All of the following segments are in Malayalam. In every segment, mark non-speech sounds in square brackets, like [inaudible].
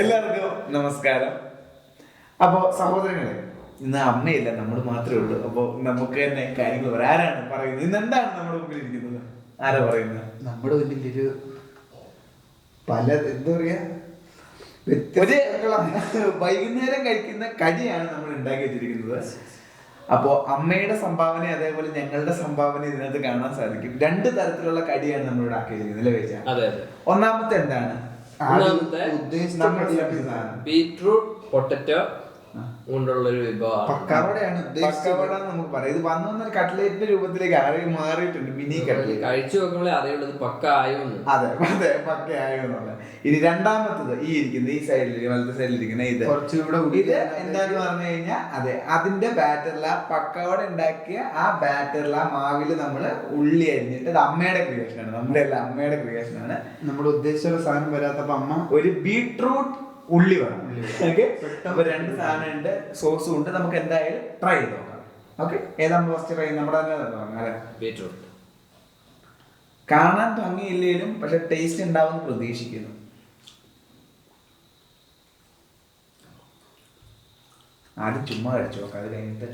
എല്ലാവർക്കും നമസ്കാരം. അപ്പോ സഹോദരങ്ങളെ ഇന്ന് അമ്മയില്ല നമ്മൾ മാത്രമേ ഉള്ളൂ. അപ്പൊ നമുക്ക് തന്നെ കാര്യങ്ങൾ പറയാം. ആരാണ് പറയുന്നത്? ഇന്ന് എന്താണ് നമ്മുടെ മുമ്പിൽ ഇരിക്കുന്നത്? ആരാ പറയുന്നത്? നമ്മുടെ മുന്നിൽ ഒരു പല എന്താ പറയാ ഒരു വൈകുന്നേരം കഴിക്കുന്ന കടിയാണ് നമ്മൾ ഉണ്ടാക്കി വെച്ചിരിക്കുന്നത്. അപ്പോ അമ്മയുടെ സംഭാവന അതേപോലെ ഞങ്ങളുടെ സംഭാവന ഇതിനകത്ത് കാണാൻ സാധിക്കും. രണ്ട് തരത്തിലുള്ള കടിയാണ് നമ്മൾ ഇവിടെ ആക്കി വെച്ചിരിക്കുന്നത് അല്ലേ വേച്ച അതെ അതെ. ഒന്നാമത്തെ എന്താണ്? ഒന്നാമത്തെ. ബീട്രൂട്ട് പൊട്ടറ്റോ കൊണ്ടുള്ള ഒരു വിഭവമാണ്. പക്കാവടയാണ് ഉദ്ദേശിച്ചത്. പക്കവട എന്ന് നമുക്ക് പറയാം. ഇത് വന്നു വന്ന കട്ട്ലേറ്റിന്റെ രൂപത്തിലേക്ക് ആറി മാറിയിട്ടുണ്ട് മിനി കട്ട്ലേറ്റ്. കഴിച്ചു നോക്കുമ്പോഴേ അറിയുള്ളത് പക്ക ആയോന്ന്. അതെ അതെ പക്ക ആയെന്നുള്ള ഇനി രണ്ടാമത്തത് ഈ ഇരിക്കുന്ന ഈ സൈഡിൽ വലത്തെ സൈഡിൽ ഇരിക്കുന്ന ഇത് കുറച്ചുകൂടെ ഇത് എന്താന്ന് പറഞ്ഞു കഴിഞ്ഞാൽ അതെ അതിന്റെ ബാറ്ററില പക്കവട ഉണ്ടാക്കിയ ആ ബാറ്ററില മാവിൽ നമ്മൾ ഉള്ളി അരിഞ്ഞിട്ട് അത് അമ്മയുടെ ക്രിയേഷൻ ആണ്. നമ്മുടെ അല്ല അമ്മയുടെ ക്രിയേഷൻ ആണ്. നമ്മൾ ഉദ്ദേശിച്ച സാധനം വരാത്തപ്പോ അമ്മ ഒരു ബീട്രൂട്ട് ഉള്ളി വേണം. ഓക്കെ അപ്പൊ രണ്ട് സാധനം ഉണ്ട് സോസും ഉണ്ട്. നമുക്ക് എന്തായാലും ട്രൈ ചെയ്ത് നോക്കാം. ഓക്കെ ഏതാണ് ഫസ്റ്റ് ട്രൈ നമ്മുടെ തന്നെ ബീട്രൂട്ട് കാണാൻ ഭംഗിയില്ലെങ്കിലും പക്ഷെ ടേസ്റ്റ് ഉണ്ടാവും പ്രതീക്ഷിക്കുന്നു. ആദ്യം ചുമ്മാ കഴിച്ചു നോക്കാം. അത് കഴിഞ്ഞിട്ട്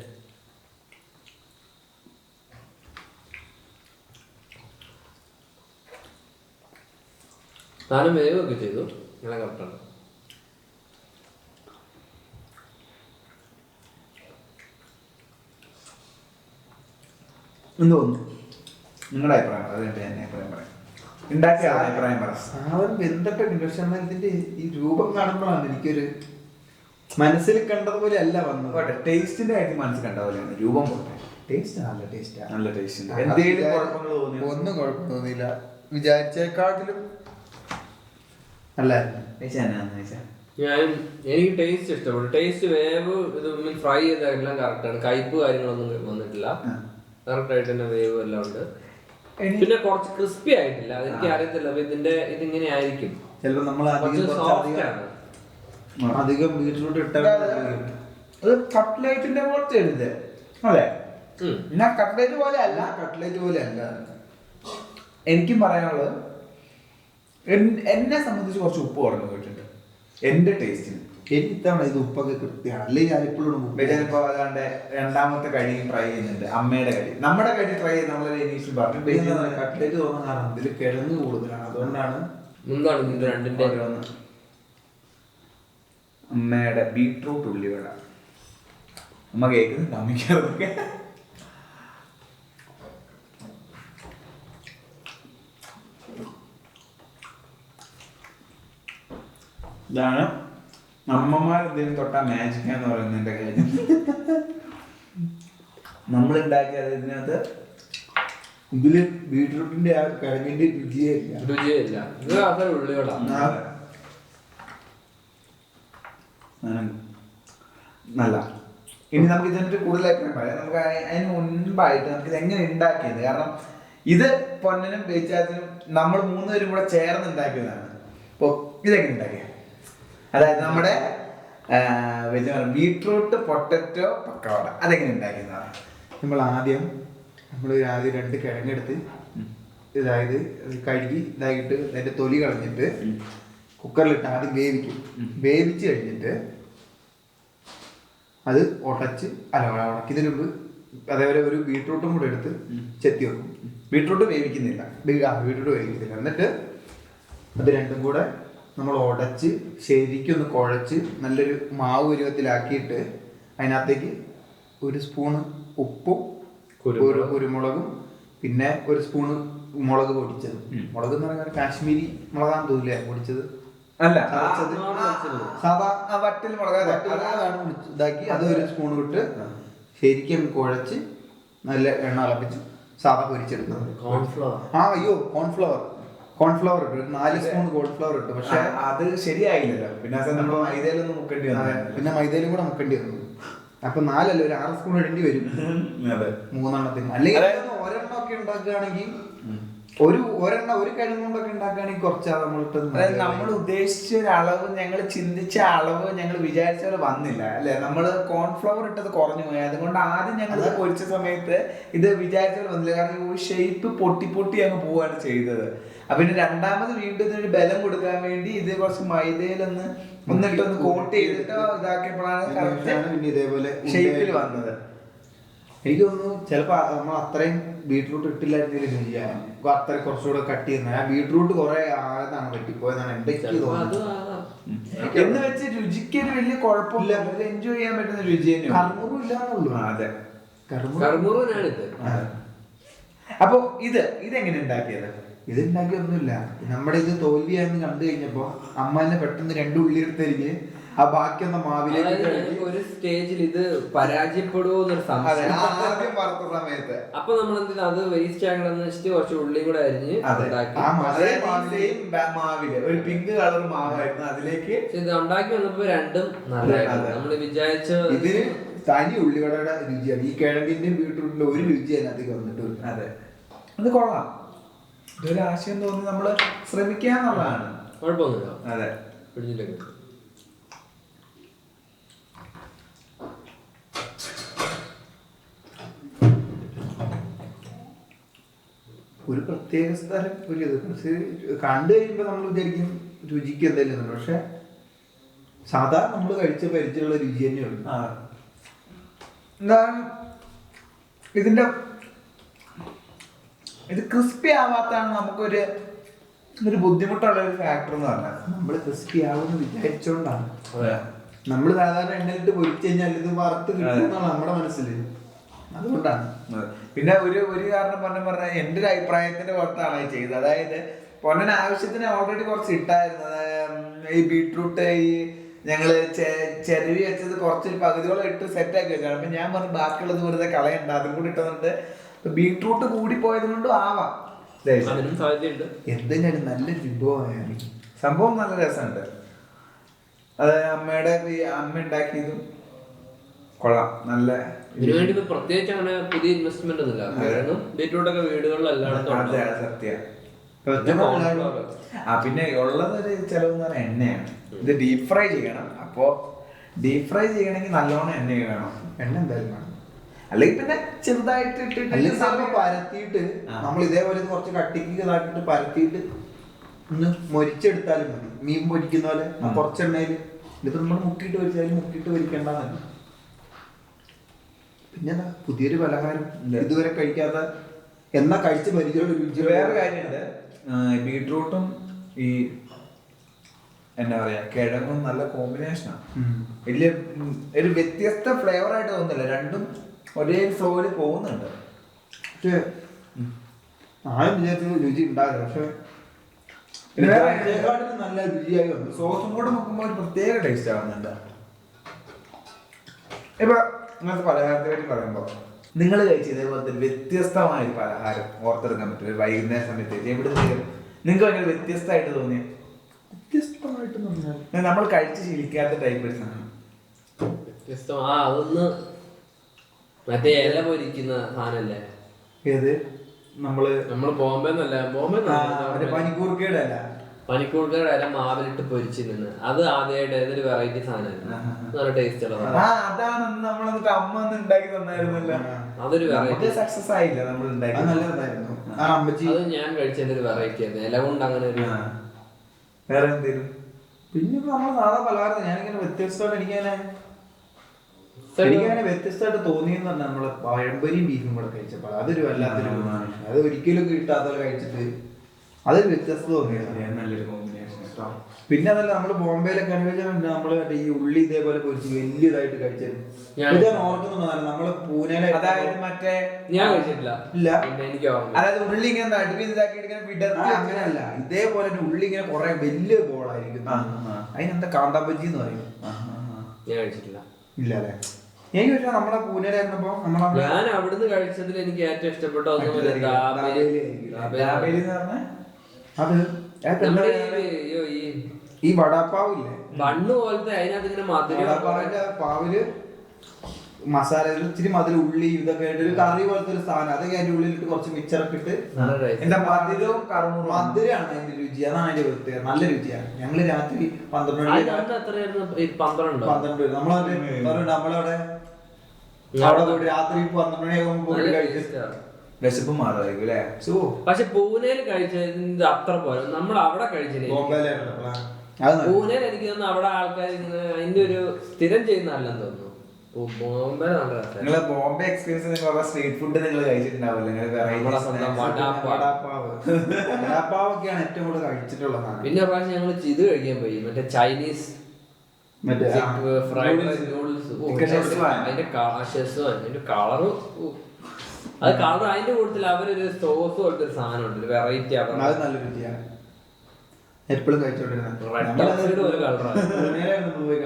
താനും വേവൊക്കെ ചെയ്തു. ഇങ്ങനെ കറക്റ്റാണ് എന്ത് തോന്നുന്നു നിങ്ങളുടെ അഭിപ്രായം പറ. അത് കഴിഞ്ഞിട്ട് ഞാൻ അഭിപ്രായം പറയാം. ഉണ്ടാക്കിയ അഭിപ്രായം പറ. സാധനം വെന്തിട്ടുണ്ട് പക്ഷെ എന്നാൽ ഇതിന്റെ ഈ രൂപം കാണുമ്പോഴാണ് എനിക്കൊരു മനസ്സിൽ കണ്ടതുപോലെ അല്ല വന്നത്. പോട്ടെ ടേസ്റ്റിന്റെ കാര്യം മനസ്സിൽ കണ്ട പോലെയാണ് രൂപം പോട്ടെ ടേസ്റ്റ് നല്ല ടേസ്റ്റാണ് നല്ല ടേസ്റ്റ് എന്തെങ്കിലും കുഴപ്പങ്ങൾ തോന്നിയോ ഒന്നും കുഴപ്പം തോന്നിയില്ല. വിചാരിച്ചേക്കാട്ടിലും അല്ല ഞാൻ എനിക്ക് ടേസ്റ്റ് ഇഷ്ടപ്പെട്ടു. ടേസ്റ്റ് വേവ് ഇത് ഫ്രൈ ചെയ്ത എല്ലാം കറക്റ്റാണ് കയ്പ് കാര്യങ്ങളൊന്നും വന്നിട്ടില്ല. ആ. കറക്റ്റ് ആയിട്ട് തന്നെ വേവ് എല്ലാം ഉണ്ട്. പിന്നെ കുറച്ച് ക്രിസ്പി ആയിട്ടില്ല. അതെനിക്ക് അറിയത്തില്ല. അപ്പൊ ഇതിന്റെ ഇതിങ്ങനെ ആയിരിക്കും. ചിലപ്പോ നമ്മൾ അധികം കുറച്ച് സോഫ്റ്റ് അധികം ആണ്. അധികം ബീട്രൂട്ട് ഇട്ട അത് കട്ട്ലേറ്റിന്റെ പോലത്തെ എഴുത് അല്ലേ? ഉം. എന്നാ കട്ട്ലേറ്റ് പോലെ അല്ല കട്ട്ലേറ്റ് പോലെ അല്ല എനിക്കും പറയാനുള്ളത് എൻ- എന്നെ സംബന്ധിച്ച് കുറച്ച് ഉപ്പ് കുറഞ്ഞു പോയിട്ടുണ്ട്. എന്റെ ടേസ്റ്റിന് എനിക്ക് ഇത്തവണ ഇത് ഉപ്പൊക്കെ കൃത്യമാണ് അല്ലെങ്കിൽ ഞാൻ ഇപ്പോഴും ബജാനിപ്പോ അതാണ്ട് രണ്ടാമത്തെ കടി ട്രൈ ചെയ്യുന്നുണ്ട് അമ്മയുടെ കടി. നമ്മുടെ കടി ട്രൈ ചെയ്ത് നമ്മളൊരു ഇനീഷ്യൽ പറഞ്ഞു കട്ട്ലേറ്റ് തോന്നുന്ന കാരണം ഇതിൽ കിഴങ്ങ് കൂടുതലാണ്. അതുകൊണ്ടാണ് എന്താണ് ഇതിന്റെ രണ്ടിന്റെ. അമ്മയുടെ ബീട്രൂട്ട് ഉള്ളിവട. അമ്മ കേൾക്കുന്നുണ്ട് അമ്മയ്ക്ക് ഇതാണ് അമ്മമാർ എന്തെങ്കിലും തൊട്ടാ മാജിക് എന്ന് പറയുന്നതിന്റെ കാര്യം. നമ്മൾ ഉണ്ടാക്കിയ ഇതിനകത്ത് ഇതിൽ ബീട്രൂട്ടിന്റെ ആ കിഴങ്ങിന്റെ രുചിയേ ഇല്ല. രുചിയില്ല ഇത് അത്ര ഉള്ളികളാണ് ആ. സാധനം നല്ല. ഇനി നമുക്ക് ഇതിനൊരു കൂടുതലായിട്ട് പറയാം. നമുക്ക് അതിന് മുൻപായിട്ട് നമുക്ക് ഇത് എങ്ങനെ ഉണ്ടാക്കിയത്? കാരണം ഇത് പൊന്നനും പേച്ചാത്തിനും നമ്മൾ മൂന്നുപേരും കൂടെ ചേർന്ന് ഉണ്ടാക്കിയതാണ്. അപ്പോൾ ഇതെങ്ങനെ ഉണ്ടാക്കിയ? അതായത് നമ്മുടെ ബീട്രൂട്ട് പൊട്ടറ്റോ പക്കവട അതെങ്ങനെ ഉണ്ടാക്കുന്നതാണ് നമ്മൾ ആദ്യം നമ്മൾ ആദ്യം രണ്ട് കിഴങ്ങെടുത്ത് ഇതായത് കഴുകി ഇതായിട്ട് അതിന്റെ തൊലി കളഞ്ഞിട്ട് കുക്കറിലിട്ട് ആദ്യം വേവിക്കും. വേവിച്ച് കഴിഞ്ഞിട്ട് അത് ഉടച്ച് അല്ല ഉടക്കിയതിന് മുമ്പ് അതേപോലെ ഒരു ബീട്രൂട്ടും കൂടെ എടുത്ത് ചെത്തി വെക്കും. ബീട്രൂട്ട് വേവിക്കുന്നില്ല. ബീട്രൂട്ട് വേവിക്കുന്നില്ല. എന്നിട്ട് അത് രണ്ടും കൂടെ നമ്മൾ ഉടച്ച് ശരിക്കും ഒന്ന് കുഴച്ച് നല്ലൊരു മാവ് പരുവത്തിലാക്കിയിട്ട് അതിനകത്തേക്ക് ഒരു സ്പൂണ് ഉപ്പും കുരുമുളക്. ഒരു കുരുമുളകും. പിന്നെ ഒരു സ്പൂണ് മുളക് പൊടിച്ചത്. മുളക് എന്ന് പറഞ്ഞാൽ കാശ്മീരി മുളകാന്ന് തോന്നില്ലേ പൊടിച്ചത്? അല്ല. സാധാ വറ്റൽ മുളക് ഇതാക്കി അത്. ഒരു സ്പൂൺ ഇട്ട് ശരിക്കും കുഴച്ച് നല്ല എണ്ണ തിളപ്പിച്ച് സാധാ പൊരിച്ചെടുക്കുന്നത്. കോൺഫ്ലവർ ആ അയ്യോ കോൺഫ്ലവർ കോൺഫ്ലവർ ഇട്ടു നാല് സ്പൂൺ കോൺഫ്ലവർ ഇട്ടു പക്ഷെ അത് ശരിയായില്ലല്ലോ. പിന്നെ നമ്മൾ മൈദയിലൊന്നും മുക്കേണ്ടി വന്നു. പിന്നെ മൈദയിലും കൂടെ മുക്കേണ്ടി വന്നു. അപ്പൊ നാലല്ല? ഒരു ആറ് സ്പൂൺ ഇടേണ്ടി വരും. മൂന്നെണ്ണത്തിന്. അല്ലെങ്കിൽ ഒരെണ്ണം ഒക്കെ ഉണ്ടാക്കുകയാണെങ്കിൽ ഒരു ഒരെണ്ണം ഒരു കിഴങ്ങ് കൊണ്ടൊക്കെ ഉണ്ടാക്കുകയാണെങ്കിൽ കുറച്ചാ നമ്മളിട്ട് അതായത് നമ്മൾ ഉദ്ദേശിച്ച ഒരു അളവ് ഞങ്ങൾ ചിന്തിച്ച അളവ് ഞങ്ങൾ വിചാരിച്ച പോലെ വന്നില്ല അല്ലെ? നമ്മൾ കോൺഫ്ലവർ ഇട്ടത് കുറഞ്ഞു പോയി. അതുകൊണ്ട് ആദ്യം ഞങ്ങൾ പൊരിച്ച സമയത്ത് ഇത് വിചാരിച്ച പോലെ വന്നില്ല. കാരണം ഷേപ്പ് പൊട്ടി പൊട്ടി അങ്ങ് പോവാണ് ചെയ്തത്. അപ്പൊ പിന്നെ രണ്ടാമത് വീണ്ടും ഇതിനൊരു ബലം കൊടുക്കാൻ വേണ്ടി ഇത് കുറച്ച് മൈദയിലൊന്ന് ഒന്നിട്ടൊന്ന് കോട്ട് ചെയ്തിട്ടോ ഇതാക്കിയപ്പോഴാണ് കറക്റ്റ് പിന്നെ ഇതേപോലെ ഷേപ്പിൽ വന്നത്. എനിക്ക് തോന്നുന്നു ചിലപ്പോ നമ്മൾ അത്രയും ബീട്രൂട്ട് ഇട്ടില്ലായിരുന്നു രുചിയാണ് അത്ര കുറച്ചുകൂടെ കട്ട് ചെയ്യുന്ന ആ ബീട്രൂട്ട് കുറെ ആയതാണ് പറ്റിപ്പോയെന്നാണ് എന്റെ തോന്നുന്നത്. എന്ന് വെച്ച് രുചിക്ക് ഒരു വലിയ കുഴപ്പമില്ല. എൻജോയ് ചെയ്യാൻ പറ്റുന്ന രുചി തന്നെയാണ് കർമുറും ഇല്ലാന്നുള്ളൂ. അതെ. കർമുറ കർമുറനാണിത് അപ്പൊ ഇത് ഇതെങ്ങനെ ഉണ്ടാക്കിയത്? ഇത് ഉണ്ടാക്കിയൊന്നുമില്ല നമ്മുടെ ഇത് തോൽവിയാണെന്ന് കണ്ടു കഴിഞ്ഞപ്പോ അമ്മ തന്നെ പെട്ടെന്ന് രണ്ട് ഉള്ളി എടുത്തെനിക്ക് ആ ബാക്കിയൊന്ന മാവിലേക്ക് ഒരു സ്റ്റേജിൽ ഇത് പരാജയപ്പെടുമോ എന്നൊരു സംശയം. ആദ്യം വറുത്ത സമയത്ത്. അപ്പൊ നമ്മൾ എന്തിനാ അത് വേസ്റ്റ് ആകണമെന്ന് വെച്ചിട്ട് കുറച്ച് ഉള്ളി കൂടെ അരിഞ്ഞ് മാവിൽ ഒരു പിങ്ക് കളർ മാവായിരുന്നു. അതിലേക്ക് ഇത് ഉണ്ടാക്കി വന്നപ്പോ രണ്ടും നമ്മൾ നമ്മൾ വിചാരിച്ച ഇതിന് തനി ഉള്ളിവടയുടെ രുചിയാണ്. ഈ കിഴങ്ങിന്റെയും ബീട്രൂട്ടിന്റെ ഒരു രുചി അതിനകത്ത് വന്നിട്ടില്ല അതെ. അത് കൊള്ളാം. ഇതൊരു ആശയം തോന്നി നമ്മൾ ശ്രമിക്കാന്നുള്ളതാണ് കുഴപ്പമൊന്നുമില്ല. അതെ. പിടിച്ചില്ലെങ്കിൽ ഒരു പ്രത്യേക സ്ഥലം ഒരു ഇത്. കണ്ടു കഴിയുമ്പോൾ നമ്മൾ വിചാരിക്കും രുചിക്ക് എന്തെങ്കിലും പക്ഷെ സാധാരണ നമ്മൾ കഴിച്ച പരിചയമുള്ള രുചി തന്നെയുള്ളൂ. ആ. എന്താണ് ഇതിന്റെ ഇത് ക്രിസ്പി ആവാത്താണ് നമുക്കൊരു ഒരു ബുദ്ധിമുട്ടുള്ള ഒരു ഫാക്ടർ എന്ന് പറഞ്ഞാൽ നമ്മൾ ക്രിസ്പി ആവുമെന്ന് വിചാരിച്ചോണ്ടാണ്. നമ്മൾ സാധാരണ എണ്ണയിട്ട് പൊരിച്ചു കഴിഞ്ഞാൽ ഇത് വറുത്ത് കിട്ടുമെന്നാണ് നമ്മുടെ മനസ്സിൽ അതുകൊണ്ടാണ്. പിന്നെ ഒരു ഒരു കാരണം പറഞ്ഞ പറഞ്ഞാൽ എന്റെ ഒരു അഭിപ്രായത്തിന്റെ പുറത്താണ് ഈ ചെയ്തത്. അതായത് പൊന്നൻ ആവശ്യത്തിന് ഓൾറെഡി കുറച്ച് ഇട്ടായിരുന്നു. ഈ ബീട്രൂട്ട് ഈ ഞങ്ങൾ ചെ- ചെരുവി വെച്ചത് കുറച്ച് പകുതിയോളം ഇട്ട് സെറ്റ് ആക്കി വെച്ചാണ്. അപ്പൊ ഞാൻ പറഞ്ഞു ബാക്കിയുള്ളത് വെറുതെ കളയണ്ട. അതും കൂടി ഇട്ടതുകൊണ്ട് ബീട്രൂട്ട് കൂടി പോയത് കൊണ്ടും ആവാം എന്തിനാണ് നല്ല വിഭവമാണ് സംഭവം നല്ല രസമുണ്ട്. അത് അമ്മയുടെ ഈ അമ്മ ഉണ്ടാക്കിയതും കൊള്ളാം. നല്ല ഇതിനുവേണ്ടി പ്രത്യേകിച്ച് അങ്ങനെ പുതിയ ഇൻവെസ്റ്റ്മെന്റ് ഒന്നുമില്ല. കാരണം ബീറ്റ്റൂട്ട് ഒക്കെ. അത് സത്യം. ആ പിന്നെ ഉള്ളതൊരു ചെലവ് എന്ന് പറഞ്ഞാൽ എണ്ണയാണ്. ഇത് ഡീപ് ഫ്രൈ ചെയ്യണം. അപ്പോ ഡീപ് ഫ്രൈ ചെയ്യണമെങ്കിൽ നല്ലോണം എണ്ണ വേണം. എണ്ണ എന്തായാലും വേണം. അല്ലെങ്കിൽ പിന്നെ ചെറുതായിട്ട് ഇട്ടിട്ട് സമയം പരത്തിയിട്ട് നമ്മൾ ഇതേപോലെ ഇത് കുറച്ച് കട്ടിക്ക് ഇതാക്കിട്ട് പരത്തിയിട്ട് ഒന്ന് മൊരിച്ചെടുത്താലും മതി. മീൻ പൊരിക്കുന്ന പോലെ കുറച്ചെണ്ണയിൽ ഇതിപ്പോ നമ്മൾ മുക്കിയിട്ട് പൊരിച്ചാലും മുക്കിയിട്ട് പൊരിക്കേണ്ടതല്ല പിന്നെ എന്താ പുതിയൊരു പലഹാരം. ഇതുവരെ കഴിക്കാത്ത എന്നാ കഴിച്ച് പരിചയമുള്ള രുചി വേറെ കാര്യമുണ്ട്. ബീട്രൂട്ടും ഈ എന്താ പറയാ കിഴങ്ങും നല്ല കോമ്പിനേഷനാണ്. വലിയ ഒരു വ്യത്യസ്ത ഫ്ലേവർ ആയിട്ട് തോന്നുന്നില്ല. രണ്ടും ഒരേ ഫ്ലോയിൽ പോകുന്നുണ്ട്. പക്ഷേ ആരും വിചാരിച്ചത് രുചി ഉണ്ടാകില്ല പക്ഷെ നല്ല രുചിയായി വന്നു. സോസും കൂടെ നോക്കുമ്പോൾ ഒരു പ്രത്യേക ടേസ്റ്റ് ആവുന്നുണ്ട് ഇപ്പൊ ഇങ്ങനത്തെ പലഹാരത്തെ പറ്റി പറയുമ്പോൾ നിങ്ങൾ കഴിച്ച ഇതേപോലത്തെ വ്യത്യസ്തമായ ഒരു പലഹാരം ഓർത്തെടുക്കാൻ പറ്റും. ഒരു വൈകുന്നേര സമയത്ത് എവിടെ നിങ്ങൾക്ക് ഭയങ്കര വ്യത്യസ്തമായിട്ട് തോന്നിയ? വ്യത്യസ്തമായിട്ട് നമ്മൾ കഴിച്ച് ശീലിക്കാത്ത ടൈപ്പ് ഒരു സാധനം. വ്യത്യസ്തം ആ അതൊന്ന് മറ്റേ ഇല പൊരിക്കുന്ന സാധനല്ലേ? ഏത്? നമ്മൾ നമ്മൾ ബോംബെ എന്നല്ല ബോംബെ പനിക്കൂർക്കയുടെ അല്ല പനിക്കൂർക്കയുടെ ഇല മാവിലിട്ട് പൊരിച്ചു നിന്ന് അത് ആദ്യമായിട്ട് ഏതൊരു വെറൈറ്റി സാധനമായിരുന്നു? നല്ല ടേസ്റ്റ് ഉള്ളതാണ് ആ അതാണ് അമ്മ ഉണ്ടാക്കി തന്നായിരുന്നല്ലോ. അതൊരു വെറൈറ്റി സക്സസ് ആയില്ല നമ്മൾ അത് ഉണ്ടാക്കി നല്ലതായിരുന്നു അമ്മച്ചി. അത് ഞാൻ കഴിച്ചതിന്റെ ഒരു വെറൈറ്റി ആയിരുന്നു. ഇല കൊണ്ട് അങ്ങനെ ഒരു. വേറെ എന്തേലും പിന്നെ ഇപ്പൊ നമ്മൾ സാധാ പലഹാരം ഞാനിങ്ങനെ വ്യത്യസ്തമായിട്ട് എനിക്കങ്ങനെ എനിക്കങ്ങനെ വ്യത്യസ്തമായിട്ട് തോന്നിയെന്ന് പറഞ്ഞാൽ നമ്മളെ പഴംപൊരിയും ബീഫും കൂടെ കഴിച്ചപ്പോൾ അതൊരു വല്ലാത്തൊരു. അത് ഒരിക്കലും കിട്ടാത്ത പോലെ കഴിച്ചിട്ട് അതൊരു വ്യത്യസ്തത തോന്നിയത് നല്ലൊരു കോമ്പിനേഷൻ പിന്നെ അതല്ല നമ്മൾ ബോംബെയിലൊക്കെ അനുഭവിച്ചാൽ നമ്മൾ ഈ ഉള്ളി ഇതേപോലെ പൊരിച്ച് വലിയതായിട്ട് കഴിച്ചത് ഞാൻ- ഇത് നമ്മൾ പൂനെയിലെ അതായത് മറ്റേ ഞാൻ കഴിച്ചിട്ടില്ല. ഇല്ല. എനിക്ക് ഓർമ്മ അതായത് ഉള്ളി ഇങ്ങനെ നടുവിൽ ഇതാക്കി ഇങ്ങനെ വിടർത്തി അങ്ങനെയല്ല. ഇതേപോലെ ഉള്ളി ഇങ്ങനെ കുറെ വലിയ ബോളായിരിക്കും. അതിനെന്താ കാന്താബജി എന്ന് പറയും. ഞാൻ കഴിച്ചിട്ടില്ല. ഇല്ല അല്ലേ? എനിക്ക് പക്ഷേ നമ്മളെ പൂനെയിലായിരുന്നപ്പോ നമ്മളെ ഞാൻ അവിടുന്ന് കഴിച്ചതിൽ എനിക്ക് ഏറ്റവും ഇഷ്ടപ്പെട്ട ഒന്ന് ദാബേലി. എന്ന് അത് നമ്മുടെ ഈ- വടാപ്പാവ് ഇല്ലേ? ബണ്ണ് പോലത്തെ അതിനകത്ത് ഇങ്ങനെ മധുരം പാവിൽ മസാല ഇച്ചിരി മധുര ഉള്ളി ഇതൊക്കെ ആയിട്ട് ഒരു കറി പോലത്തെ ഒരു സാധനം. അതൊക്കെ അതിന്റെ ഉള്ളിലിട്ട് കുറച്ച് മിച്ചറൊക്കെ ഇട്ട് എന്റെ മധുരവും കറുമുറും മധുരമാണ് അതിന്റെ രുചി. അതാണ് അതിന്റെ പ്രത്യേകത. നല്ല രുചിയാണ്. ഞങ്ങൾ രാത്രി പന്ത്രണ്ട് പന്ത്രണ്ട്. പന്ത്രണ്ടോ നമ്മളവിടെ ഉം. പറഞ്ഞിട്ട് നമ്മളവിടെ ഉം. അവിടെ പോയിട്ട് രാത്രി. വിശപ്പ് അല്ലേ പക്ഷെ പൂനെയിൽ കഴിച്ചതിന്റെ അത്ര പോലെ നമ്മൾ അവിടെ നല്ല- പൂനെയിൽ എനിക്ക് തോന്നുന്നു അവിടെ ആൾക്കാർ ഇങ്ങനെ അതിന്റെ ഒരു സ്ഥിരം ചെയ്യുന്നതല്ലെന്ന് തോന്നുന്നു ബോംബെ. ബോംബെ എക്സ്പീരിയൻസ് നിങ്ങൾ സ്ട്രീറ്റ് ഫുഡ് നിങ്ങൾ കഴിച്ചിട്ടുണ്ടാവില്ല. വടാപ്പാവൊക്കെയാണ് ഏറ്റവും കൂടുതൽ. പിന്നെ പ്രാവശ്യം ഞങ്ങൾ ഇത് കഴിക്കാൻ പോയി മറ്റേ ചൈനീസ് മറ്റേ ഫ്രൈഡ് റൈസ് നൂഡിൽസ്. അതിന്റെ അതിന്റെ കളറ് അത് കളർ അതിന്റെ കൂടുതൽ അവരൊരു സോസ് പോലത്തെ ഒരു സാധനം ഉണ്ട്. വെറൈറ്റി അവർ അത് നല്ല രുചിയാണ് എപ്പോഴും കഴിച്ചോണ്ടിരുന്നത്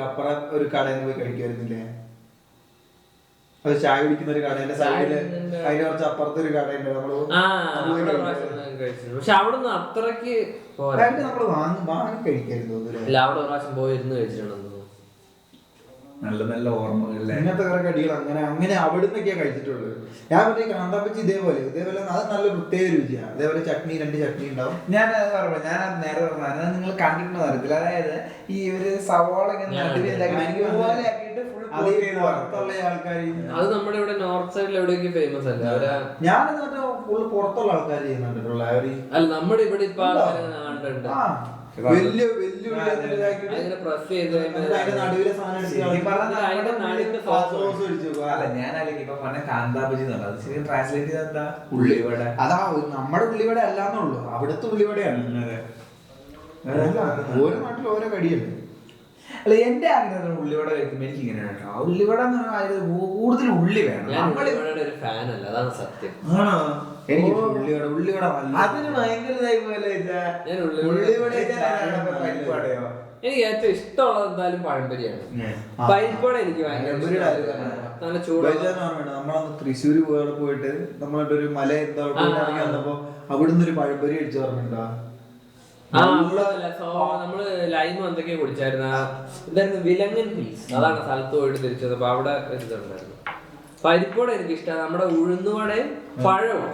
അപ്പുറം ഒരു കടയിൽ നിന്ന് പോയി കഴിക്കുമായിരുന്നില്ലേ? അത് ചായ കുടിക്കുന്ന ഒരു കടയുടെ സൈഡിൽ കുടിക്കുന്ന- അതിന് കുറച്ച് അപ്പുറത്ത് ഒരു കടയുണ്ട്. നമ്മൾ പക്ഷെ അവിടെ നിന്ന് അത്രയ്ക്ക് നമ്മൾ വാങ്ങി വാങ്ങി കഴിക്കായിരുന്നു അവിടെ ഒരു പ്രാവശ്യം പോയി ഇരുന്ന് കഴിച്ചിട്ടുണ്ടെന്ന്. നല്ല നല്ല ഓർമ്മകളിലെ ഇങ്ങനത്തെ കുറെ കടികൾ അങ്ങനെ അങ്ങനെ അവിടുന്നൊക്കെയാ കഴിച്ചിട്ടുള്ളത്. ഞാൻ പറഞ്ഞ കാന്താപ്പച്ചി ഇതേപോലെ ഇതേപോലെ അത് നല്ല പ്രത്യേക രുചിയാണ് അതേപോലെ ചട്നി രണ്ട് ചട്നി ഉണ്ടാവും. ഞാൻ അത് പറഞ്ഞു ഞാൻ അത് നേരെ പറഞ്ഞു അത് നിങ്ങൾ കണ്ടിട്ടുണ്ടോ അറിയത്തില്ല. അതായത് ഈ ഒരു സവാള പുറത്തുള്ള ആൾക്കാർ അത് നമ്മുടെ ഇവിടെ നോർത്ത് സൈഡിൽ എവിടെയൊക്കെ ഫേമസ് അല്ല? അവരാ ഞാനെന്ന് പറഞ്ഞാൽ ഫുള്ള് പുറത്തുള്ള ആൾക്കാർ ചെയ്യുന്നുണ്ടല്ലോ അല്ല നമ്മുടെ ഇവിടെ ഇപ്പൊ ആൾക്കാർ കണ്ടുണ്ട് ആ, വലിയ പ്രസ് ചെയ്ത് നടുവിലെ സാധനം അത്. നമ്മുടെ ഉള്ളിവട അല്ലാന്നുള്ളൂ അവിടുത്തെ ഉള്ളിവടയാണ്. ഓരോ നാട്ടിൽ ഓരോ കടിയുണ്ട്. അല്ല എന്റെ ആഗ്രഹം ഉള്ളിവട കഴിക്കുമ്പോൾ എനിക്ക് ഇങ്ങനെയാണ് കേട്ടോ ആ ഉള്ളിവട എന്ന് പറഞ്ഞാൽ കൂടുതൽ ഉള്ളി വേണം. ഞാൻ നമ്മൾ ഒരു ഫാൻ അല്ല അതാണ് സത്യം. ആണോ? എനിക്ക് ഓ. ഉള്ളിവട ഉള്ളിവട നല്ല അതിന് ഭയങ്കര ഇതായി പോലെ ഞാൻ ഉള്ളിവട ഉള്ളിവട ഇതാ, പരിപ്പുവടയോ? എനിക്ക് ഏറ്റവും ഇഷ്ടമുള്ളത് എന്തായാലും പഴംപൊരിയാണ്. പരിപ്പോടെ എനിക്ക്. നല്ല ചൂട് നമ്മളന്ന് തൃശ്ശൂര് പോയി പോയിട്ട് നമ്മളൊരു ഒരു മല എന്താ വന്നപ്പോ അവിടുന്ന് ഒരു പഴംപൊരി അടിച്ചു സോ- നമ്മൾ ലൈമ് എന്തൊക്കെയോ കുടിച്ചായിരുന്നു. ഇതായിരുന്നു വിലങ്ങൻ ഹിൽസ് അതാണ് സ്ഥലത്ത് പോയിട്ട് തിരിച്ചു വന്നപ്പോ അവിടെ ഒരു പരിപ്പോടെ എനിക്ക് ഇഷ്ടമാണ് നമ്മുടെ ഉഴുന്നുവടയും പഴവും.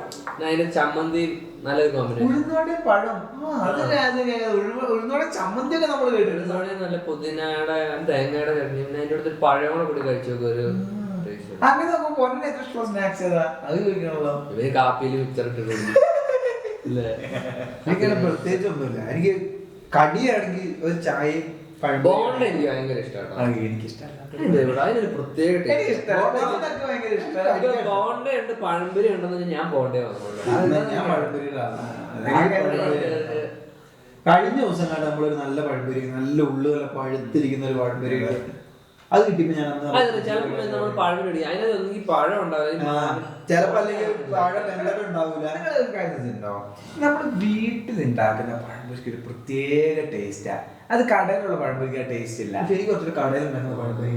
അതിന്റെ ചമ്മന്തിയും നല്ലൊരു കോമ്പിനേഷൻ പഴം ആ, അത് അത് ഉഴുന്ന- ഉഴുന്നോടെ ചമ്മന്തി ഒക്കെ നമ്മൾ കേട്ടിട്ടുണ്ട് നല്ല പുതിനയുടെ തേങ്ങയുടെ ചട്നി. പിന്നെ അതിന്റെ അടുത്ത് പഴം കൂടെ കൂടി കഴിച്ചു ഒരു അങ്ങനെ നോക്കുമ്പോ പൊന്നിന് ഇഷ്ടമുള്ള സ്നാക്സ് ഏതാ? അത് ചോദിക്കണല്ലോ. ഇവർ കാപ്പിയിൽ മിക്സർ ഇട്ടിട്ട് [laughs] ഇല്ലേ? [laughs] എനിക്കങ്ങനെ പ്രത്യേകിച്ച് ഒന്നുമില്ല എനിക്ക് കടിയാണെങ്കിൽ ഒരു ചായയും ബോണ്ട എനിക്ക് ഭയങ്കര ഇഷ്ടമാണ് പ്രത്യേക ബോണ്ട ഉണ്ട് പഴംപൊരി ഉണ്ടെന്ന് വെച്ചാൽ ഞാൻ ബോണ്ടേ വന്നോളൂ കഴിഞ്ഞ ദിവസം കണ്ട നമ്മളൊരു നല്ല പഴംപൊരി നല്ല ഉള്ളു നല്ല പഴുത്തിരിക്കുന്ന ഒരു പഴംപൊരി. അത് കിട്ടിയപ്പോ ഞാൻ അന്ന് അതിന് ചിലപ്പോ നമ്മൾ പഴം അതിനകത്ത് പഴം ഉണ്ടാവില്ല. ആ, ചിലപ്പോ അല്ലെങ്കിൽ പഴം ഉണ്ടാവില്ല. വീട്ടിൽ ഉണ്ടാക്കുന്ന പഴംപൊരിക്ക് ഒരു പ്രത്യേക ടേസ്റ്റാ അത് കടയിലുള്ള പഴംപൊരിക്ക് ടേസ്റ്റ് ഇല്ല. എനിക്ക് കുറച്ചൊരു കടയിൽ ഉണ്ടാക്കുന്ന പഴംപൊരി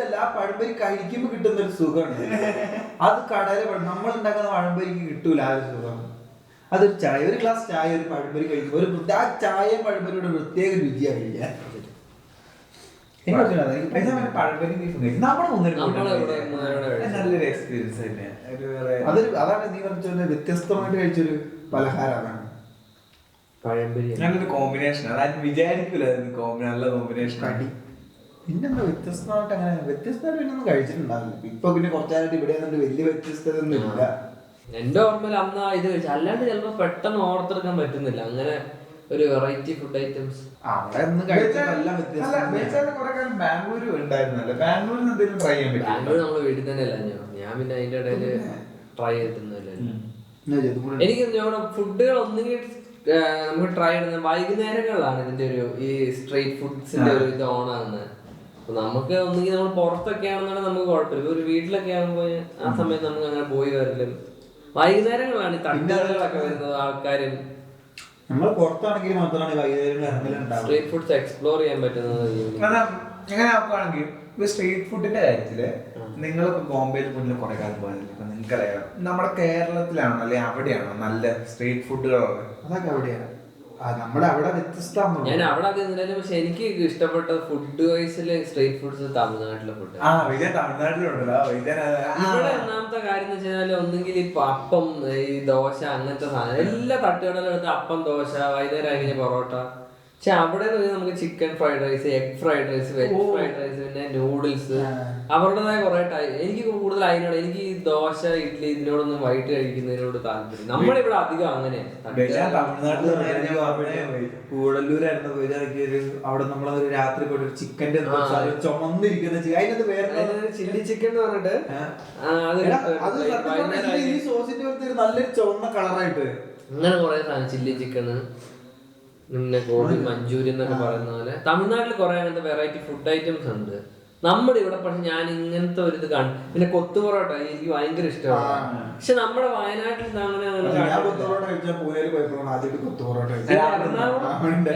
അല്ല പഴംപൊരി കഴിക്കുമ്പോ കിട്ടുന്ന ഒരു സുഖമുണ്ട്. [laughs] അത് കടയിൽ നമ്മൾ ഉണ്ടാക്കുന്ന പഴംപൊരിക്ക് കിട്ടൂല. ആ ഒരു സുഖം. അതൊരു ചായ ഒരു ഗ്ലാസ് ചായ ഒരു പഴംപൊരി കഴിക്കുമ്പോൾ ഒരു ആ ചായ പഴംപൊരിയുടെ പ്രത്യേക രുചിയാണ് കഴിക്കാൻ നല്ലൊരു എക്സ്പീരിയൻസ് തന്നെ. അതൊരു അതാണ് നീ പറഞ്ഞ വ്യത്യസ്തമായിട്ട് കഴിച്ചൊരു പലഹാരമാണ്. അതാണ് പഴംപൊരി നല്ലൊരു കോമ്പിനേഷൻ അതായത് വിചാരിക്കൂല നല്ല കോമ്പിനേഷൻ കടി. പിന്നെന്താ വ്യത്യസ്തമായിട്ട് അങ്ങനെ വ്യത്യസ്തമായിട്ട് പിന്നെ ഒന്നും കഴിച്ചിട്ടുണ്ടാവില്ല. ഇപ്പൊ പിന്നെ കുറച്ചായിട്ട് ഇവിടെ വലിയ വ്യത്യസ്തത ഒന്നും ഇല്ല എന്റെ ഓർമ്മയിൽ അന്ന് ഇത് കഴിച്ചു. അല്ലാണ്ട് ചിലപ്പോ പെട്ടെന്ന് ഓർത്തെടുക്കാൻ പറ്റുന്നില്ല. അങ്ങനെ ഒരു വെറൈറ്റി ഫുഡ് ഐറ്റംസ് അവിടെ നിന്ന് ബാംഗ്ലൂർ ഉണ്ടായിരുന്നല്ലോ. ബാംഗ്ലൂരിൽ എന്തെങ്കിലും ട്രൈ ചെയ്യാൻ പറ്റും ബാംഗ്ലൂർ നമ്മൾ വീട്ടിൽ തന്നെ അല്ല ഞാൻ ഞാൻ പിന്നെ അതിന്റെ ഇടയിൽ ട്രൈ ചെയ്തിട്ടൊന്നുമില്ല എന്നാ ചെയ്തു കൂടെ എനിക്ക് ഞങ്ങളുടെ ഫുഡുകൾ ഒന്നുകിൽ നമുക്ക് ട്രൈ ചെയ്യുന്നത് വൈകുന്നേരങ്ങളിലാണ് ഇതിന്റെ ഒരു ഈ സ്ട്രീറ്റ് ഫുഡ്സിന്റെ ഒരു ഇത് ഓൺ ആകുന്നത്. അപ്പൊ നമുക്ക് ഒന്നുകിൽ നമ്മൾ പുറത്തൊക്കെ ആണെന്നുണ്ടെങ്കിൽ നമുക്ക് കുഴപ്പമില്ല. ഒരു വീട്ടിലൊക്കെ ആകുമ്പോൾ ആ സമയത്ത് നമുക്ക് അങ്ങനെ പോയി വരലും വൈകുന്നേരങ്ങളാണ് തട്ടുകടകളൊക്കെ വരുന്നത് ആൾക്കാരും. നമ്മൾ പുറത്താണെങ്കിൽ മാത്രമാണ് വൈകുന്നേരം സ്ട്രീറ്റ് ഫുഡ്സ് എക്സ്പ്ലോർ ചെയ്യാൻ പറ്റുന്നത് evening. നോക്കുകയാണെങ്കിൽ ഇപ്പൊ സ്ട്രീറ്റ് ഫുഡിന്റെ കാര്യത്തിൽ നിങ്ങളിപ്പോ ബോംബെയിൽ മുന്നിൽ കുറെ കാലം ഇപ്പൊ നിങ്ങൾക്കറിയാം. നമ്മുടെ കേരളത്തിലാണോ അല്ലെങ്കിൽ അവിടെയാണോ നല്ല സ്ട്രീറ്റ് ഫുഡുകളൊക്കെ അതൊക്കെ അവിടെയാണ്. ആ, നമ്മുടെ അവിടെ വ്യത്യസ്തമാണെന്നുള്ളൂ. ഞാൻ അവിടെ അത് നിന്നാലും പക്ഷെ എനിക്ക് ഇഷ്ടപ്പെട്ട ഫുഡ് വൈസിൽ സ്ട്രീറ്റ് ഫുഡ്സ് തമിഴ്നാട്ടിലെ ഫുഡ് ആ വിജയൻ തമിഴ്നാട്ടിലുണ്ടല്ലോ. വിജയൻ ഇവിടെ ഒന്നാമത്തെ കാര്യം എന്ന് വെച്ചാൽ ഒന്നെങ്കിൽ ഇപ്പൊ അപ്പം ഈ ദോശ അങ്ങനത്തെ സാധനം എല്ലാ തട്ടുകടലും എടുത്ത് അപ്പം ദോശ വൈകുന്നേരം ആയി പൊറോട്ട പക്ഷെ അവിടെ നമുക്ക് chicken fried rice egg fried rice veg. Fried rice പിന്നെ നൂഡിൽസ്. അവരുടേതായ കുറെ എനിക്ക് കൂടുതൽ അതിനോട് എനിക്ക് ദോശ ഇഡ്ഡലി ഇതിനോടൊന്നും വൈകിട്ട് കഴിക്കുന്നതിനോട് താല്പര്യം. നമ്മളിവിടെ അധികം അങ്ങനെയാണ് കൂടല്ലൂരായിരുന്നു. അവിടെ നമ്മളൊരു രാത്രി പോയിട്ട് ഒരു ചിക്കന്റെ ആ. ചുമന്നിരിക്കുന്ന ചി- അതിനകത്ത് വേറെ ചില്ലി ചിക്കൻ എന്ന് പറഞ്ഞിട്ട് അത് ഈ സോസിന്റെ നല്ലൊരു ചുവന്ന കളറായിട്ട് അങ്ങനെ കുറെ സാധനം ചില്ലി ചിക്കന് പിന്നെ ഗോബി മഞ്ചൂരി എന്നൊക്കെ പറയുന്ന പോലെ തമിഴ്നാട്ടിൽ കുറെ അങ്ങനത്തെ വെറൈറ്റി ഫുഡ് ഐറ്റംസ് ഉണ്ട്. നമ്മുടെ ഇവിടെ പക്ഷെ ഞാൻ ഇങ്ങനത്തെ ഒരു ഇത് കാണും പിന്നെ കൊത്തു പൊറോട്ട എനിക്ക് ഭയങ്കര ഇഷ്ടമാണ്. പക്ഷെ നമ്മുടെ വയനാട്ടിൽ അങ്ങനെ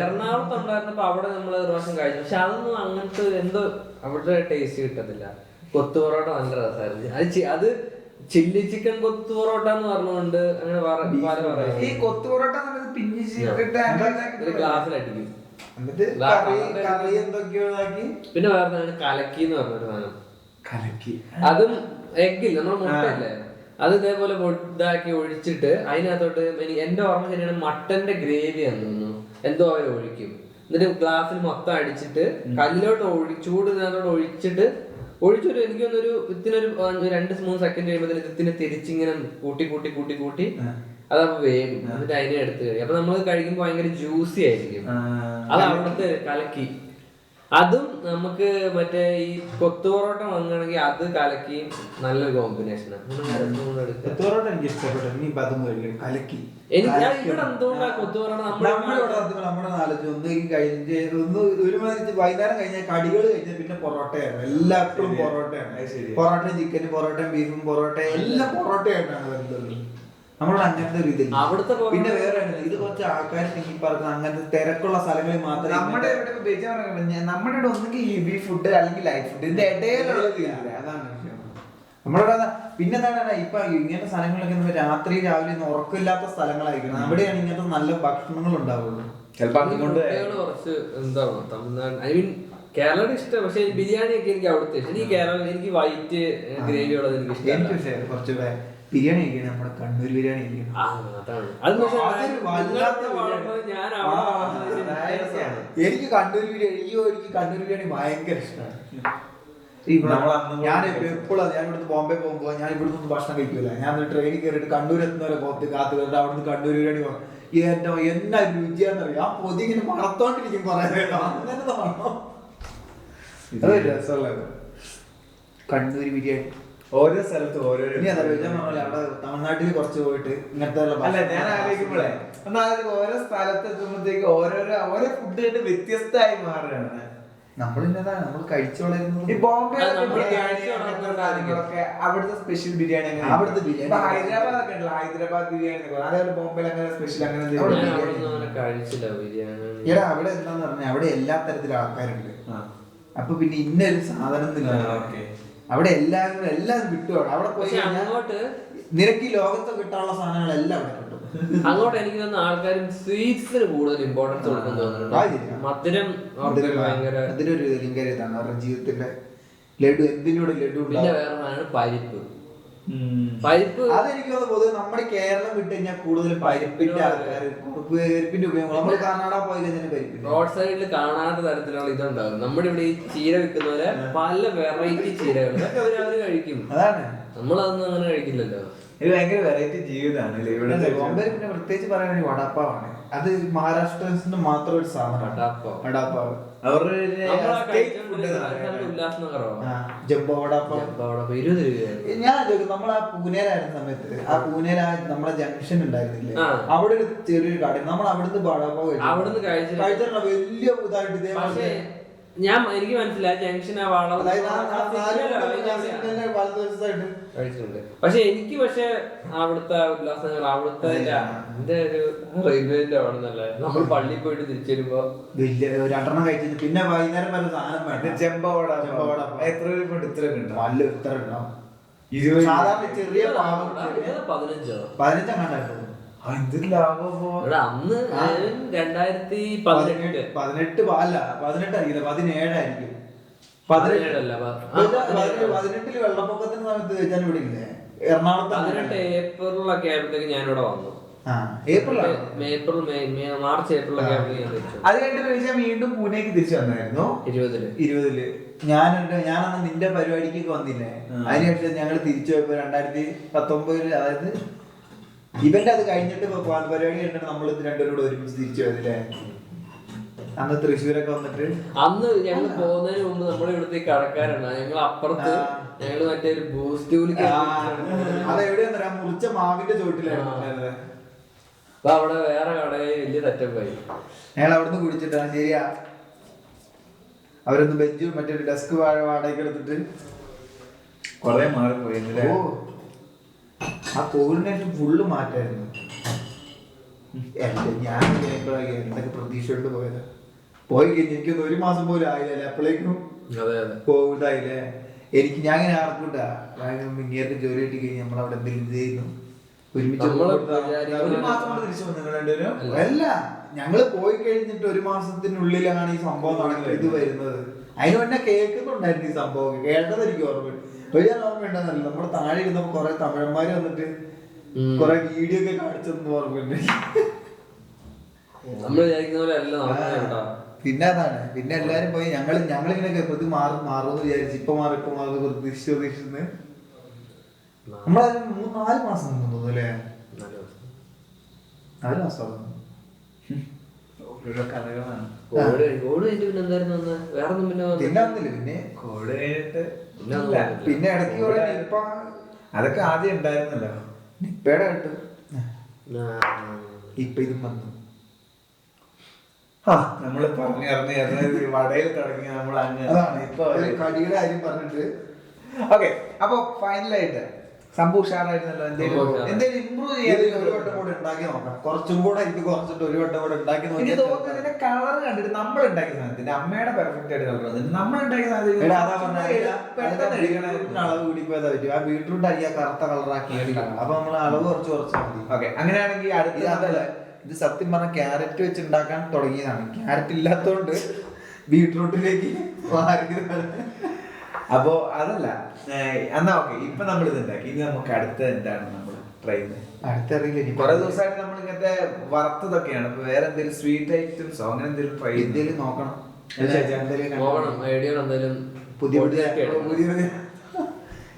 എറണാകുളത്ത് ഉണ്ടായിരുന്നപ്പോ അവിടെ നമ്മൾ ഒരു പ്രാവശ്യം കഴിച്ചു. പക്ഷെ അതൊന്നും അങ്ങനത്തെ എന്തോ അവിടെ ടേസ്റ്റ് കിട്ടത്തില്ല. കൊത്തു പൊറോട്ട നല്ല രസമായിരുന്നു അത് അത് ചില്ലി ചിക്കൻ കൊത്തു പൊറോട്ട എന്ന് പറഞ്ഞുകൊണ്ട് അങ്ങനെ ഈ കൊത്തു പൊറോട്ട ഗ്ലാസ്സിലടിക്കും. പിന്നെ വേറെ കലക്കി എന്ന് പറഞ്ഞൊരു സാധനം കലക്കി. അതും എഗ്ഗില്ല നമ്മൾ മുട്ടയല്ലേ? അത് ഇതേപോലെ ഇതാക്കി ഒഴിച്ചിട്ട് അതിനകത്തോട്ട് എനിക്ക് എന്റെ ഓർമ്മ ശരിയാണ് മട്ടന്റെ ഗ്രേവി എന്ന് തോന്നുന്നു. എന്തോ അവർ ഒഴിക്കും. എന്നിട്ട് ഗ്ലാസ്സിൽ മൊത്തം അടിച്ചിട്ട് കല്ലിലോട്ട് ഒഴി ചൂട് ഇതിനകത്തോട്ട് ഒഴിച്ചിട്ട് ഒഴിച്ചൊരു എനിക്കൊന്നൊരു തോന്നുന്നൊരു ഇതിനൊരു രണ്ട് മൂന്ന് സെക്കൻഡ് കഴിയുമ്പോൾ ഇതിനെ തിരിച്ചിങ്ങനെ കൂട്ടി കൂട്ടി കൂട്ടി കൂട്ടി അതപ്പോ വേഗം എന്നിട്ട് അതിനെ എടുത്ത് കഴിയും അപ്പൊ നമ്മൾ കഴിക്കുമ്പോൾ ഭയങ്കര ജ്യൂസി ആയിരിക്കും. അത് അവിടുത്തെ കലക്കി. അതും നമുക്ക് മറ്റേ ഈ കൊത്തു പൊറോട്ട വാങ്ങുകയാണെങ്കിൽ അത് കലക്കി നല്ലൊരു കോമ്പിനേഷനാണ് എനിക്ക് ഇഷ്ടപ്പെട്ടു. അതും കഴിക്കണം. കലക്കി. എനിക്ക് ഞാൻ കലക്കി. ഇവിടെ എന്തുകൊണ്ടാ കൊത്തു പൊറോട്ട നമ്മുടെ നാലഞ്ച് ഒന്ന് ഈ കഴിഞ്ഞ് ഒന്ന് ഒരുമാതിരി വൈകുന്നേരം കഴിഞ്ഞാൽ കടികൾ കഴിഞ്ഞാൽ പിന്നെ പൊറോട്ടയാണ്. പൊറോട്ടയാണ്. പൊറോട്ടയും ചിക്കനും പൊറോട്ടയും ബീഫും പൊറോട്ടയും എല്ലാം പൊറോട്ടയായിട്ടാണ് വരുന്നത്. നമ്മളോട് അങ്ങനത്തെ ഒരു ഇതില്ല. അവിടുത്തെ പിന്നെ വേറെ ഉണ്ട്. ഇത് കുറച്ച് ആൾക്കാർ ഈ പറഞ്ഞ അങ്ങനത്തെ തിരക്കുള്ള സ്ഥലങ്ങളിൽ മാത്രമേ നമ്മുടെ ഇവിടെ നമ്മുടെ ഇവിടെ ഒന്നുകിൽ ഹെവി ഫുഡ് അല്ലെങ്കിൽ ലൈറ്റ് ഫുഡ് ഇതിന്റെ ഇടയിലുള്ള. അതാണ് നമ്മളോട് പിന്നെ എന്താണ് ഇപ്പൊ ഇങ്ങനത്തെ സ്ഥലങ്ങളൊക്കെ നമ്മൾ രാത്രി രാവിലെ ഒന്നും ഉറക്കമില്ലാത്ത സ്ഥലങ്ങളായിരിക്കണം. അവിടെയാണ് ഇങ്ങനത്തെ നല്ല ഭക്ഷണങ്ങൾ ഉണ്ടാവുള്ളൂ. ചിലപ്പോ ഈ അതുകൊണ്ട് കുറച്ച് എന്താണ് തമിഴ്നാട് ഐ മീൻ കേരളയുടെ ഇഷ്ടം. പക്ഷെ ബിരിയാണി ഒക്കെ എനിക്ക് അവിടുത്തെ ഇഷ്ടം. എനിക്ക് കേരള എനിക്ക് വൈറ്റ് ഗ്രേവി ഉള്ളത് എനിക്ക് ഇഷ്ടം ബിരിയാണി കഴിക്കണം നമ്മുടെ കണ്ണൂർ ബിരിയാണി കഴിക്കണം. എനിക്ക് കണ്ണൂർ ബിരിയാണി അയ്യോ എനിക്ക് കണ്ണൂർ ബിരിയാണി ഭയങ്കര ഇഷ്ടമാണ്. ഞാൻ എപ്പോഴും ഞാൻ ഇവിടുന്ന് ബോംബെ പോകുമ്പോ ഞാൻ ഇവിടുന്ന് ഒന്നും ഭക്ഷണം കഴിക്കൂല. ഞാൻ ട്രെയിനിൽ കയറിയിട്ട് കണ്ണൂർ എത്തുന്നവരെ പോത്ത് കാത്തു കയറിട്ട് അവിടുന്ന് കണ്ണൂർ ബിരിയാണി പോകും എന്റെ എന്നാ രുചിയാന്നറിയാം ആ പൊതി ഇങ്ങനെ മണത്തോണ്ടിരിക്കും നേരം. അങ്ങനെ അത് കണ്ണൂർ ബിരിയാണി. ഓരോ സ്ഥലത്തും ഓരോ ഇനി ഞാൻ പറഞ്ഞില്ല അവിടെ തമിഴ്നാട്ടിൽ കുറച്ച് പോയിട്ട് ഇങ്ങനത്തെ അല്ല ഞാൻ ആലോചിക്കുമ്പോഴേ എന്നാൽ ഓരോ സ്ഥലത്ത് എത്തുമ്പോഴത്തേക്ക് ഓരോരോ ഓരോ ഫുഡ് തന്നെ വ്യത്യസ്തമായി മാറുകയാണ് നമ്മളിന്നതാ നമ്മൾ കഴിച്ചു വളരുന്നത് ഈ ബോംബെ അവിടുത്തെ സ്പെഷ്യൽ ബിരിയാണി അങ്ങനെ അവിടുത്തെ ബിരിയാണി. ഹൈദരാബാദ് ഒക്കെ ഉണ്ടല്ലോ ഹൈദരാബാദ് ബിരിയാണി. അതേപോലെ ബോംബെയിൽ അങ്ങനെ സ്പെഷ്യൽ അങ്ങനെ എടാ അവിടെ എന്താന്ന് പറഞ്ഞാൽ അവിടെ എല്ലാ തരത്തിലും ആൾക്കാരുണ്ട്. അപ്പൊ പിന്നെ ഇന്നൊരു സാധനം ഒന്നും. അവിടെ എല്ലാവരും എല്ലാം കിട്ടും അവിടെ. പോയി അങ്ങോട്ട് നിരക്കി ഈ ലോകത്ത് കിട്ടാനുള്ള സാധനങ്ങളെല്ലാം അവിടെ കിട്ടും അങ്ങോട്ട് എനിക്ക് തന്നെ ആൾക്കാരും സ്വീറ്റ്സിന് കൂടുതൽ ഇമ്പോർട്ടൻസ് കൊടുക്കുന്നു തോന്നുന്നുണ്ട്. മധുരം ഭയങ്കര അതിനൊരു ഇതാണ് അവരുടെ ജീവിതത്തിന്റെ ലഡു എന്തിനോട് ലഡു പിന്നെ. വേറെ പരിപ്പ് ഉം. പരിപ്പ്. അതെനിക്ക് തോന്നുന്നു പൊതുവെ നമ്മുടെ കേരളം വിട്ട് കഴിഞ്ഞാൽ കൂടുതൽ പരിപ്പിന്റെ ആൾക്കാർ പരിപ്പിന്റെ ഉപയോഗം. നമ്മൾ കർണാടക പോയി കഴിഞ്ഞാൽ റോഡ് സൈഡിൽ കാണാത്ത തരത്തിലുള്ള ഇതുണ്ടാവും. നമ്മുടെ ഇവിടെ ഈ ചീര വിൽക്കുന്നവരെ പല വെറൈറ്റി ചീരകൾ ഇതൊക്കെ അവർ അവർ കഴിക്കും. അതാണ്. നമ്മളതൊന്നും അങ്ങനെ കഴിക്കില്ലല്ലോ. ഇത് ഭയങ്കര വെറൈറ്റി ജീവിതമാണ്. അല്ലേ ഇവിടെ അതെ, ബോംബെ പിന്നെ പ്രത്യേകിച്ച് പറയാൻ വേണ്ടി വടാപ്പാവാണ്. അത് മഹാരാഷ്ട്രൻസിന്റെ മാത്രം ഒരു സാധനമാണ് വടാപ്പാവ്. വടാപ്പാവ് അവരുടെ ഒരു നമ്മളാ പൂനേരായിരുന്ന വടാപ്പാവ് ഇരുപത് ഞാൻ ചോദിക്കും നമ്മൾ ആ പൂനെയിലായിരുന്ന സമയത്ത് ആ പൂനെയിൽ ആ നമ്മുടെ ജംഗ്ഷൻ ഉണ്ടായിരുന്നില്ലേ? അവിടെ ഒരു ചെറിയൊരു കട നമ്മൾ അവിടുന്ന് വടാപ്പാവ്. അവിടുന്ന് വലിയ ഇതായിട്ട് ഇതേപോലെ ഞാൻ എനിക്ക് മനസ്സിലായി ജംഗ്ഷൻ ആ വളവ് കഴിച്ചിട്ടുണ്ട്. പക്ഷെ എനിക്ക് പക്ഷെ അവിടുത്തെ ഉല്ലാസങ്ങൾ അവിടുത്തെ എന്റെ ഒരു റെയിൽവേന്റെ അവിടെ നിന്നല്ലേ നമ്മൾ പള്ളി പോയിട്ട് തിരിച്ചു വരുമ്പോ വലിയ രണ്ടെണ്ണം കഴിച്ചു പിന്നെ വൈകുന്നേരം വരെ സാധനം ചെമ്പവട വേണ്ട. ചെമ്പ വട ചെമ്പ വട. എത്ര രൂപ ഇത്ര കിട്ടും നല്ല ഇത്ര ഉണ്ടാവും സാധാരണ ചെറിയ പതിനഞ്ചോ? പതിനഞ്ചെങ്ങാണ്ടായിരുന്നു അന്ന് രണ്ടായിരത്തി പതിനെട്ട്. പതിനെട്ട് അല്ല പതിനെട്ടായിരിക്കില്ല പതിനേഴായിരിക്കും പതിനെട്ടിൽ വെള്ളപ്പൊക്കത്തിന്റെ സമയത്ത് ഞാൻ ഇവിടെ ഇല്ലേ എറണാകുളത്ത് പതിനെട്ട് ഏപ്രിലൊക്കെ ആയപ്പോഴത്തേക്ക് ഞാൻ ഇവിടെ വന്നു. ആ ഏപ്രിലാണ്? ഏപ്രിൽ മെയ് മാർച്ച് ഏപ്രിലൊക്കെ ഞാൻ അത് കഴിഞ്ഞിട്ട് ഞാൻ വീണ്ടും പൂനെക്ക് തിരിച്ചു വന്നായിരുന്നു. ഇരുപതിൽ. ഇരുപതിൽ. ഞാനുണ്ട് ഞാനന്ന് നിന്റെ പരിപാടിക്കൊക്കെ വന്നില്ലേ. അതിനുശേഷം ഞങ്ങൾ തിരിച്ചു പോയപ്പോ രണ്ടായിരത്തി പത്തൊമ്പതിൽ അതായത് ഇവന്റെ അത് കഴിഞ്ഞിട്ട് പരിപാടി കണ്ടിട്ട് നമ്മൾ രണ്ടുപേരും കൂടെ ഒരുമിച്ച് തിരിച്ചു പോയതില്ലേ അന്ന് തൃശ്ശൂരൊക്കെ വന്നിട്ട്? അന്ന് ഞങ്ങൾ പോകുന്നതിന് മുമ്പ് നമ്മുടെ ഇവിടുത്തെ കടക്കാരാണ്. ഞങ്ങൾ അപ്പുറത്ത് ഞങ്ങൾ മറ്റേ ഒരു ബൂസ്റ്റ് അതെവിടെയാ മുറിച്ച മാവിന്റെ ചോട്ടിലായിരുന്നു അപ്പൊ അവിടെ വേറെ കടയിൽ വലിയ തെറ്റപ്പായി ഞങ്ങൾ അവിടുന്ന് കുടിച്ചിട്ടാണ് ശരിയാ. അവരൊന്ന് ബെഞ്ച് മറ്റേ ഡെസ്ക് വാഴ വാടകയ്ക്ക് എടുത്തിട്ട് കൊറേ മാറിപ്പോയി ഓ. ആ കോവിഡിനായിട്ട് ഫുള്ള് മാറ്റായിരുന്നു. എന്റെ ഞാൻ എന്തൊക്കെ പ്രതീക്ഷയോട് പോയത്. പോയി കഴിഞ്ഞ് എനിക്കൊന്നും ഒരു മാസം പോലും ആയില്ല അപ്പോഴേക്കും കോവിഡ് ആയില്ലേ എനിക്ക് ഞാൻ ഇങ്ങനെ ആർക്കൂട്ടാ ഇങ്ങേർക്ക് ജോലി കിട്ടി കഴിഞ്ഞ് നമ്മളവിടെ എന്തെങ്കിലും ചെയ്യുന്നു ഒരുമിച്ച് ഒരു മാസം കൊണ്ട് തിരിച്ചു വന്നു നിങ്ങൾ രണ്ടുപേരും? അല്ല. ഞങ്ങൾ പോയി കഴിഞ്ഞിട്ട് ഒരു മാസത്തിനുള്ളിലാണ് ഈ സംഭവം നടക്കുന്നത് ഇത് വരുന്നത്. അതിന് മുന്നേ കേൾക്കുന്നുണ്ടായിരുന്നു ഈ സംഭവം കേട്ടത് എനിക്ക് ഓർമ്മ ഒരു ഞാൻ ഓർമ്മയുണ്ടെന്നല്ല നമ്മുടെ താഴെ ഇരുന്നപ്പോ കുറെ തമിഴന്മാര് വന്നിട്ട് കൊറേ വീഡിയോ ഒക്കെ കാണിച്ചെന്ന് ഓർമ്മയുണ്ട്. നമ്മൾ വിചാരിക്കുന്ന പോലെ അല്ല നടക്കുന്നുണ്ടോ പിന്നെ അതാണ് പിന്നെ എല്ലാരും പോയി ഞങ്ങൾ ഞങ്ങളിങ്ങനെ പ്രതി മാറും മാറുമെന്ന് വിചാരിച്ചു ഇപ്പൊ മാറും ഇപ്പൊ മാറും പ്രതീക്ഷിച്ച് പ്രതീക്ഷിച്ചു നമ്മളെ മൂന്ന് നാല് മാസം തോന്നുന്നു അല്ലേ? നാല് മാസം. ഓരോ കഥകളാണ്. പിന്നെ. ഇടയ്ക്ക് നിപ്പ അതൊക്കെ ആദ്യം ഉണ്ടായിരുന്നല്ലോ. നിപ്പയുടെ കിട്ടും ഇപ്പൊ ഇതും വന്നു. ആ. നമ്മൾ പറഞ്ഞു ഇറങ്ങി ഇറങ്ങി വടയിൽ തുടങ്ങി നമ്മൾ അതാണ്. ഇപ്പൊ കടിയുടെ കാര്യം പറഞ്ഞിട്ട്. ഓക്കെ അപ്പൊ ഫൈനലായിട്ട് സംഭവം ഉഷാറായിരുന്നല്ലോ എന്തെങ്കിലും. എന്തെങ്കിലും ഇമ്പ്രൂവ് ചെയ്യാൻ ഒരു വട്ടം കൂടെ ഉണ്ടാക്കി നോക്കാം കുറച്ചും കൂടെ എനിക്ക് കുറച്ചിട്ട് ഒരു വട്ടം കൂടെ ഉണ്ടാക്കി എനിക്ക് തോന്നുന്നു ഇതിന്റെ കളർ കണ്ടിട്ട് നമ്മൾ ഉണ്ടാക്കിയ സാധനത്തിന്റെ അമ്മയുടെ പെർഫെക്റ്റ് ആയിട്ട് കളർ നമ്മൾ ഉണ്ടാക്കിയ സാധനം അളവ് കൂടിപ്പോയതാ പറ്റും ആ ബീട്രൂട്ട് അരിയാ കറുത്ത കളറാക്കി എടുക്കണം അപ്പൊ നമ്മൾ അളവ് കുറച്ച് കുറച്ചാൽ മതി. ഓക്കെ അങ്ങനെയാണെങ്കിൽ അടുത്ത അതല്ല. ഇത് സത്യം പറഞ്ഞ ക്യാരറ്റ് വെച്ച് ഉണ്ടാക്കാൻ തുടങ്ങിയതാണ്. ക്യാരറ്റ് ഇല്ലാത്തതുകൊണ്ട് ബീട്രൂട്ടിലേക്ക് അപ്പോ അതല്ല എന്നാ ഓക്കെ ഇപ്പൊ നമ്മൾ ഇത് ഉണ്ടാക്കി ഇനി നമുക്ക് അടുത്ത എന്താണ് നമ്മൾ ട്രൈ ചെയ്യുന്നത്? അടുത്തറിയില്ല കുറെ ദിവസമായിട്ട് നമ്മൾ ഇങ്ങനത്തെ വറുത്തതൊക്കെയാണ്. ഇപ്പൊ വേറെ എന്തെങ്കിലും സ്വീറ്റ് ഐറ്റംസോ അങ്ങനെ എന്തെങ്കിലും ട്രൈ എന്തെങ്കിലും നോക്കണം. അല്ല, എന്തേലും പോകണം ഐഡിയ എന്തായാലും? പുതിയ പുതിയ പുതിയ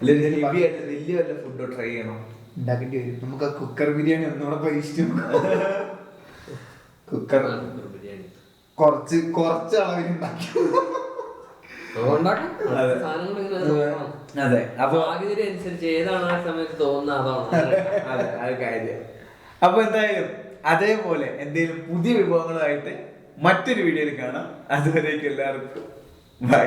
[laughs] വലിയ വല്ല ഫുഡോ ട്രൈ ചെയ്യണം? ഉണ്ടാക്കേണ്ടി വരും. നമുക്ക് ആ കുക്കർ ബിരിയാണി ഒന്നുകൂടെ പരീക്ഷിച്ചു കുക്കർ ബിരിയാണി. കുറച്ച് കുറച്ച് അളവിൽ ഉണ്ടാക്കി. അതെ. അപ്പൊ അനുസരിച്ച് ഏതാണ് ആ സമയത്ത് തോന്നുന്നത് അതാണ്? [laughs] അതെ. അത് കാര്യം അപ്പൊ എന്തായാലും അതേപോലെ എന്തെങ്കിലും പുതിയ വിഭവങ്ങളുമായിട്ട് മറ്റൊരു വീഡിയോയിൽ കാണാം. അതുവരേക്കും എല്ലാവർക്കും. ബൈ